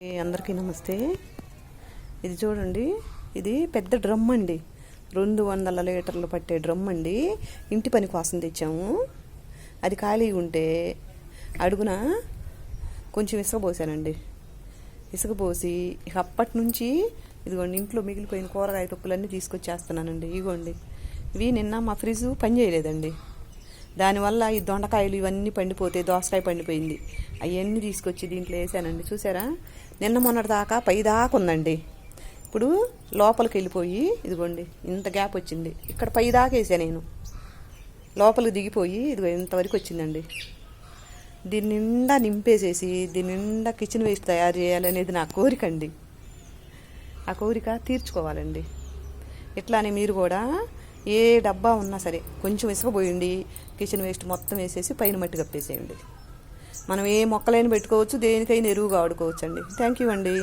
అందరికీ నమస్తే. ఇది చూడండి ఇది పెద్ద డ్రమ్ అండి. రెండు వందల లీటర్లు పట్టే డ్రమ్ అండి. ఇంటి పని కోసం తెచ్చాము. అది ఖాళీ ఉంటే అడుగున కొంచెం ఇసుక పోసానండి ఇసుక పోసి ఇక అప్పటి నుంచి ఇదిగోండి ఇంట్లో మిగిలిపోయిన కూరగాయ తొక్కులన్నీ తీసుకొచ్చేస్తున్నానండి. ఇగోండి ఇవి నిన్న మా ఫ్రిడ్జ్ పని చేయలేదండి. దానివల్ల ఈ దొండకాయలు ఇవన్నీ పండిపోతే దోసకాయ పండిపోయింది. అవన్నీ తీసుకొచ్చి దీంట్లో వేసానండి. చూసారా? నిన్న మొన్నటి దాకా పై దాకా ఉందండి. ఇప్పుడు లోపలికి వెళ్ళిపోయి ఇదిగోండి ఇంత గ్యాప్ వచ్చింది. ఇక్కడ పై దాకా వేసా నేను. లోపలికి దిగిపోయి ఇదిగో ఇంతవరకు వచ్చిందండి. దీని నిండా నింపేసేసి దీని నిండా కిచెన్ వేస్ట్ తయారు చేయాలనేది నా కోరిక అండి. ఆ కోరిక తీర్చుకోవాలండి. ఇట్లానే మీరు కూడా ఏ డబ్బా ఉన్నా సరే కొంచెం ఇసుక పోయండి కిచెన్ వేస్ట్ మొత్తం వేసేసి పైన మట్టి కప్పేసేయండి. మనం ఏ మొక్కలైనా పెట్టుకోవచ్చు దేనికైనా ఎరువుగా వాడుకోవచ్చు అండి థ్యాంక్ యూ అండి.